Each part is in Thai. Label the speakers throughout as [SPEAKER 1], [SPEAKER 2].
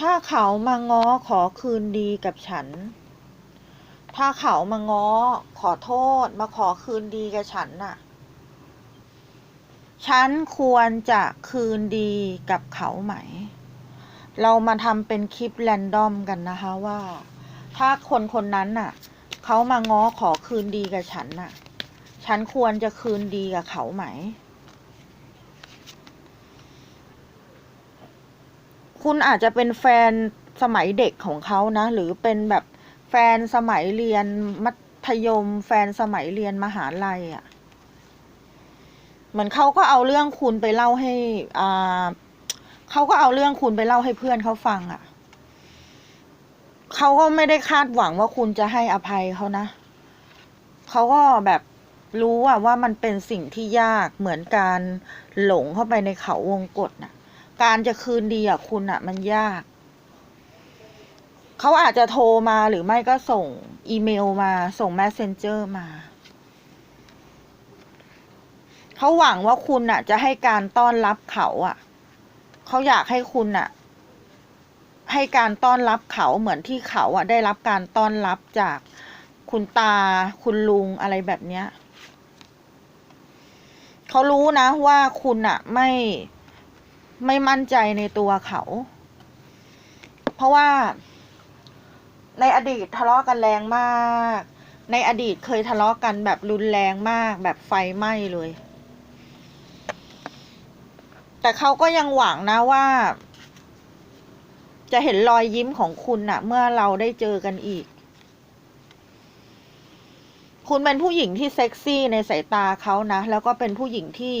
[SPEAKER 1] ถ้าเขามาง้อขอคืนดีกับฉัน ถ้าเขามาง้อขอโทษมาขอคืนดีกับฉันน่ะ ฉันควรจะคืนดีกับเขาไหม เรามาทำเป็นคลิปแรนดอมกันนะคะว่า ถ้าคนคนนั้นน่ะ เขามาง้อขอคืนดีกับฉันน่ะ ฉันควรจะคืนดีกับเขาไหม คุณอาจจะเป็นแฟนสมัยเด็กของเขานะ หรือเป็นแบบแฟนสมัยเรียนมัธยม แฟนสมัยเรียนมหาลัยอะ่ะเหมือนเขาก็เอาเรื่องคุณไปเล่าให้อ่าเขาก็เอาเรื่องคุณไปเล่าให้เพื่อนเขาฟังอะ่ะเขาก็ไม่ได้คาดหวังว่าคุณจะให้อภัยเขานะเขาก็แบบรู้อะว่ามันเป็นสิ่งที่ยากเหมือนการหลงเข้าไปในเขาวงกฏน่ะ การจะคืนดีกับคุณอะมันยาก เขาอาจจะโทรมาหรือไม่ก็ส่งอีเมลมาส่ง messenger มาเขาหวังว่าคุณอะจะให้การต้อนรับเขาอะเขาอยากให้คุณอะให้การต้อนรับเขาเหมือนที่เขาอะได้รับการต้อนรับจากคุณตาคุณลุงอะไรแบบเนี้ยเขารู้นะว่าคุณอะไม่ ไม่มั่นใจในตัวเขา เพราะว่า ในอดีตทะเลาะกันแรงมาก ในอดีตเคยทะเลาะกันแบบรุนแรงมาก แบบไฟไหม้เลย แต่เขาก็ยังหวังนะว่า จะเห็นรอยยิ้มของคุณน่ะเมื่อเราได้เจอกันอีก คุณเป็นผู้หญิงที่เซ็กซี่ในสายตาเขานะ แล้วก็เป็นผู้หญิงที่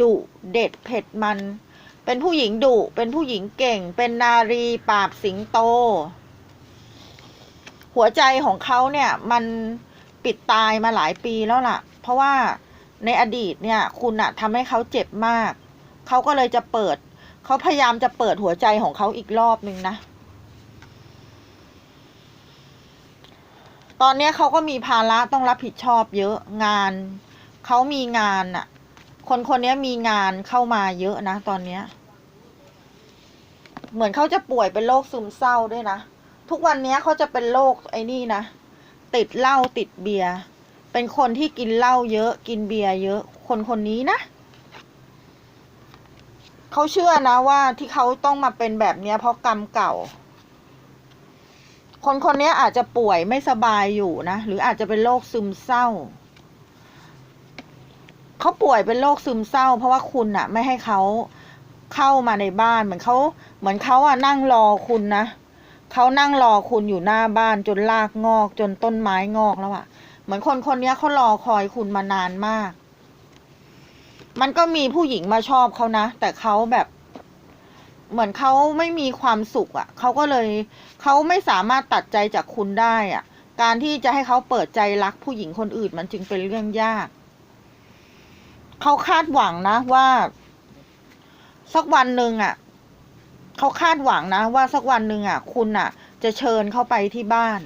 [SPEAKER 1] ดุเด็ดเผ็ดมัน เป็นผู้หญิงดุ เป็นผู้หญิงเก่ง เป็นนารีปราบสิงโต หัวใจของเขาเนี่ยมันปิดตายมาหลายปีแล้วล่ะ เพราะว่าในอดีตเนี่ย คุณอะทำให้เขาเจ็บมาก เขาก็เลยจะเปิด เขาพยายามจะเปิดหัวใจของเขาอีกรอบนึงนะ ตอนนี้เขาก็มีภาระต้องรับผิดชอบเยอะงาน เขามีงานอะคนคนนี้มีงานเข้ามาเยอะนะตอนเนี้ย เหมือนเขาจะป่วยเป็นโรคซึมเศร้าด้วยนะ ทุกวันนี้เขาจะเป็นโรคไอ้นี่นะ ติดเหล้าติดเบียร์ เป็นคนที่กินเหล้าเยอะ กินเบียร์เยอะ คนคนนี้นะ เขาเชื่อนะว่าที่เขาต้องมาเป็นแบบเนี้ยเพราะกรรมเก่า คนคนนี้อาจจะป่วยไม่สบายอยู่นะ หรืออาจจะเป็นโรคซึมเศร้าเขาป่วยเป็นโรคซึมเศร้า เพราะว่าคุณอะไม่ให้เขา เข้ามาในบ้านเหมือนเขาเหมือนเขาอะนั่งรอคุณนะเขานั่งรอคุณอยู่หน้าบ้านจนรากงอกจนต้นไม้งอกแล้วอะเหมือนคนคนนี้เขารอคอยคุณมานานมาก มันก็มีผู้หญิงมาชอบเขานะ แต่เขาแบบ เหมือนเขาไม่มีความสุขอะ่ะเขาก็เลยเขาไม่สามารถตัดใจจากคุณได้อะการที่จะให้เขาเปิดใจรักผู้หญิงคนอื่น มันจึงเป็นเรื่องยากเขาคาดหวังนะว่า สักวันหนึ่งอะเขาคาดหวังนะ ว่าสักวันหนึ่งอะ คุณอะ จะเชิญเขาไปที่บ้าน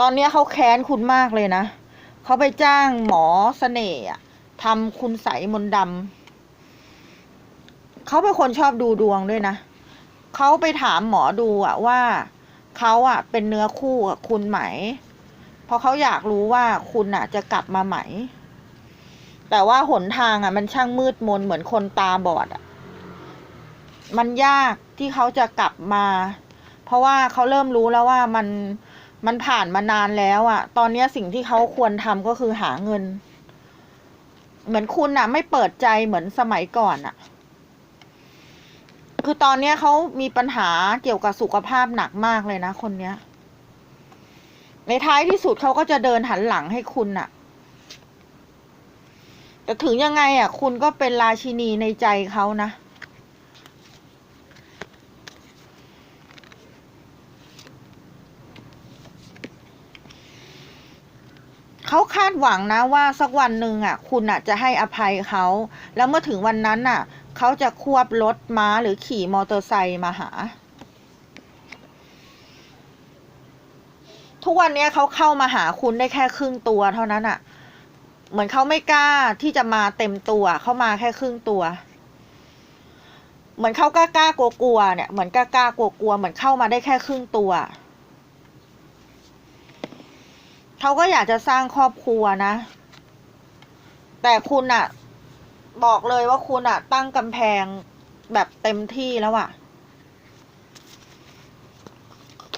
[SPEAKER 1] ตอนเนี้ยเขาแค้นคุณมากเลยนะเขาไปจ้างหมอเสน่ห์อะทำคุณใสมนดำเขาเป็นคนชอบดูดวงด้วยนะเขาไปถามหมอดูอะว่าเขาอะเป็นเนื้อคู่กับคุณไหม เพราะเขาอยากรู้ว่าคุณอะจะกลับมาไหม แต่ว่าหนทางอะ มันช่างมืดมนเหมือนคนตาบอดอะ มันยากที่เขาจะกลับมา เพราะว่าเขาเริ่มรู้แล้วว่ามันมันผ่านมานานแล้วอะตอนนี้สิ่งที่เขาควรทำก็คือหาเงิน เหมือนคุณอะไม่เปิดใจเหมือนสมัยก่อนอะคือตอนนี้เขามีปัญหาเกี่ยวกับสุขภาพหนักมากเลยนะคนเนี้ย ในท้ายที่สุดเขาก็จะเดินหันหลังให้คุณอะ แต่ถึงยังไงอะ คุณก็เป็นราชินีในใจเขานะ เขาคาดหวังนะว่าสักวันหนึ่งอะ คุณอะจะให้อภัยเขา แล้วเมื่อถึงวันนั้นน่ะ เขาจะควบรถม้าหรือขี่มอเตอร์ไซค์มาหาทุกวันนี้เขาเข้ามาหาคุณได้แค่ครึ่งตัวเท่านั้นอะ เหมือนเขาไม่กล้าที่จะมาเต็มตัวเขามาแค่ครึ่งตัว เหมือนเขากล้ากล้ากลัวกลัวเนี่ยเหมือนกล้ากล้ากลัวกลัวเหมือนเข้ามาได้แค่ครึ่งตัวเขาก็อยากจะสร้างครอบครัวนะ แต่คุณอะบอกเลยว่าคุณอะตั้งกำแพงแบบเต็มที่แล้วอะ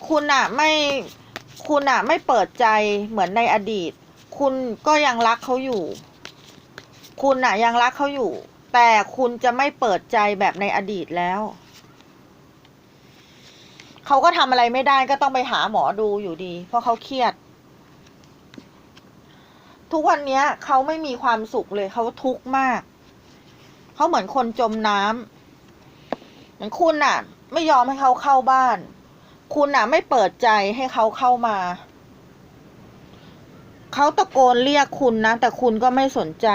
[SPEAKER 1] คุณอะไม่คุณอะไม่เปิดใจเหมือนในอดีต คุณก็ยังรักเขาอยู่ คุณอะยังรักเขาอยู่ แต่คุณจะไม่เปิดใจแบบในอดีตแล้วเขาก็ทำอะไรไม่ได้ก็ต้องไปหาหมอดูอยู่ดี เพราะเขาเครียด ทุกวันเนี้ยเขาไม่มีความสุขเลยเขาทุกข์มากเขาเหมือนคนจมน้ำเหมือนคุณน่ะ ไม่ยอมให้เขาเข้าบ้าน คุณน่ะ ไม่เปิดใจให้เขาเข้ามา เขาตะโกนเรียกคุณนะ แต่คุณก็ไม่สนใจ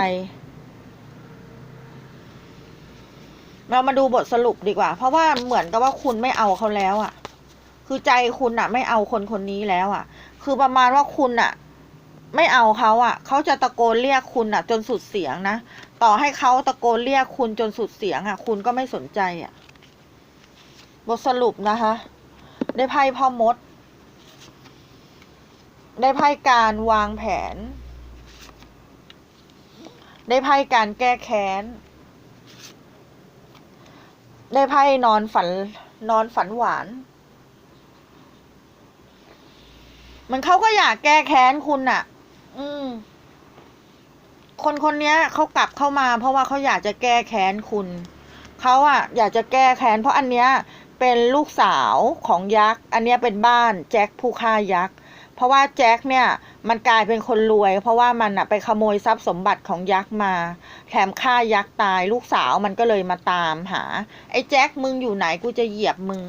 [SPEAKER 1] เรามาดูบทสรุปดีกว่า เพราะว่าเหมือนกับว่าคุณไม่เอาเขาแล้วอะ่ะ คือใจคุณน่ะ ไม่เอาคนคนนี้แล้วอะ่ะ คือประมาณว่าคุณน่ะ ไม่เอาเขาอะ่ะ เขาจะตะโกนเรียกคุณน่ะ จนสุดเสียงนะ ต่อให้เขาตะโกนเรียกคุณจนสุดเสียงอะ่ะ คุณก็ไม่สนใจอะ่ะ บทสรุปนะคะ ได้ไพ่พ่อมด ได้ไพ่การวางแผน ได้ไพ่การแก้แค้น ได้ไพ่นอนฝันนอนฝันหวาน มันเขาก็อยากแก้แค้นคุณน่ะ อืม คนคนนี้เขากลับเข้ามา เพราะว่าเขาอยากจะแก้แค้นคุณ เขาอะอยากจะแก้แค้น เพราะอันเนี้ยเป็นลูกสาวของยักษ์ อันเนี้ยเป็นบ้านแจ็คผู้ฆ่ายักษ์ ราะว่าแจ็คเนี่ยมันกลายเป็นคนรวย เพราะว่ามันอะไปขโมยทรัพย์สมบัติของยักษ์มา แถมฆ่ายักษ์ตาย ลูกสาวมันก็เลยมาตามหา ไอ้แจ็คมึงอยู่ไหนกูจะเหยียบมึง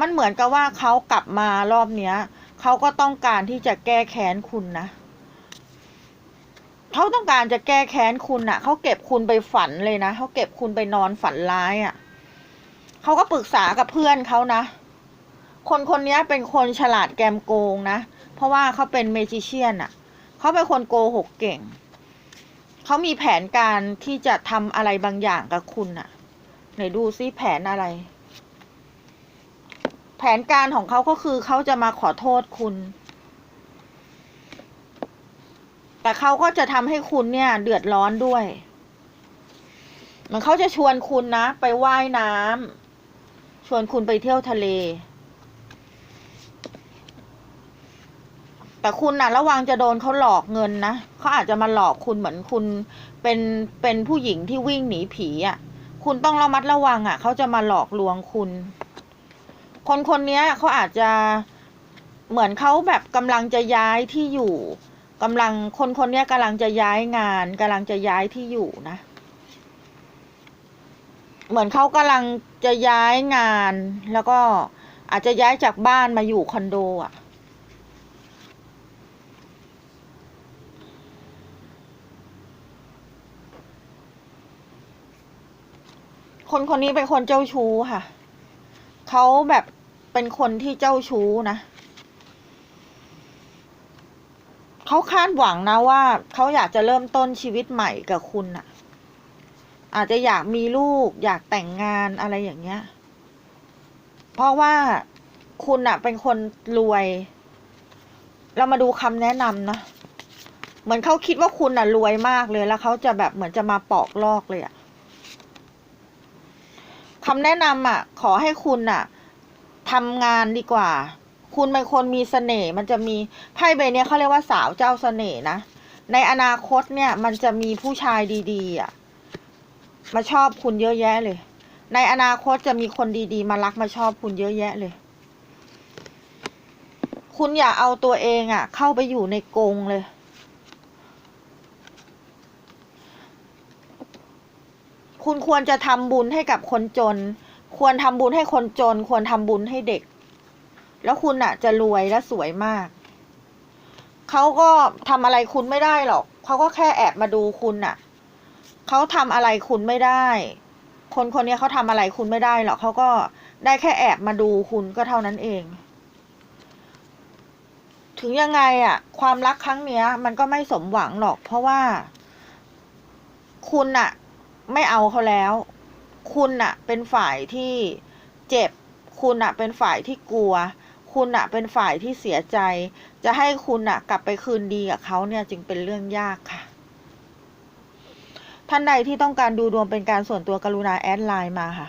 [SPEAKER 1] มันเหมือนกับว่าเขากลับมารอบเนี้ยเขาก็ต้องการที่จะแก้แค้นคุณนะเขาต้องการจะแก้แค้นคุณน่ะเขาเก็บคุณไปฝันเลยนะเขาเก็บคุณไปนอนฝันร้ายอะ่ะเขาก็ปรึกษากับเพื่อนเขานะ คนคนนี้เป็นคนฉลาดแกมโกงนะ ราะว่าเขาเป็นเมจิเชียนอะเขาเป็นคนโกหกเก่ง เขามีแผนการที่จะทำอะไรบางอย่างกับคุณน่ะไหนดูซิแผนอะไร แผนการของเขาก็คือเขาจะมาขอโทษคุณ แต่เขาก็จะทำให้คุณเนี่ย เดือดร้อนด้วยเหมันเขาจะชวนคุณนะ ไปไว่ายน้ำชวนคุณไปเที่ยวทะเล แต่คุณน่ะระวังจะโดนเขาหลอกเงินนะเขาอาจจะมาหลอกคุณเหมือนคุณเป็นเป็นผู้หญิงที่วิ่งหนีผีอะ คุณต้องระมัดระวังอะเขาจะมาหลอกลวงคุณ คนคนนี้เขาอาจจะเหมือนเขาแบบกำลังจะย้ายที่อยู่กำลังคนคนนี้กำลังจะย้ายงานกำลังจะย้ายที่อยู่นะ เหมือนเขากำลังจะย้ายงาน แล้วก็อาจจะย้ายจากบ้านมาอยู่คอนโดอะ คนคนนี้เป็นคนเจ้าชู้ค่ะ เขาแบบเป็นคนที่เจ้าชู้นะ เขาคาดหวังนะว่า เขาอยากจะเริ่มต้นชีวิตใหม่กับคุณน่ะอาจจะอยากมีลูก อยากแต่งงานอะไรอย่างเงี้ย เพราะว่าคุณน่ะเป็นคนรวย เรามาดูคำแนะนำนะ เหมือนเขาคิดว่าคุณน่ะรวยมากเลยแล้วเขาจะแบบเหมือนจะมาปอกลอกเลยอะ คำแนะนำอะ ขอให้คุณน่ะทำงานดีกว่า คุณเป็นคนมีเสน่ห์มันจะมีไพ่ใบเนี้ยเขาเรียกว่าสาวเจ้าเสน่ห์นะ ในอนาคตเนี่ย มันจะมีผู้ชายดีๆอะมาชอบคุณเยอะแยะเลย ในอนาคตจะมีคนดีๆ มารักมาชอบคุณเยอะแยะเลย คุณอย่าเอาตัวเองอะ เข้าไปอยู่ในกรงเลย คุณควรจะทำบุญให้กับคนจน ควรทำบุญให้คนจน ควรทำบุญให้เด็ก แล้วคุณอะจะรวยและสวยมาก เขาก็ทำอะไรคุณไม่ได้หรอก เขาก็แค่แอบมาดูคุณน่ะเขาทำอะไรคุณไม่ได้ คนคนนี้เขาทำอะไรคุณไม่ได้หรอก เขาก็ได้แค่แอบมาดูคุณก็เท่านั้นเอง ถึงยังไงอะความรักครั้งเนี้ย มันก็ไม่สมหวังหรอก เพราะว่า คุณน่ะ ไม่เอาเขาแล้ว คุณอะเป็นฝ่ายที่เจ็บ คุณอะเป็นฝ่ายที่กลัว คุณอะเป็นฝ่ายที่เสียใจ จะให้คุณอะกลับไปคืนดีกับเขาเนี่ยจึงเป็นเรื่องยากค่ะ ท่านใดที่ต้องการดูดวงเป็นการส่วนตัวกรุณาแอดไลน์มาค่ะ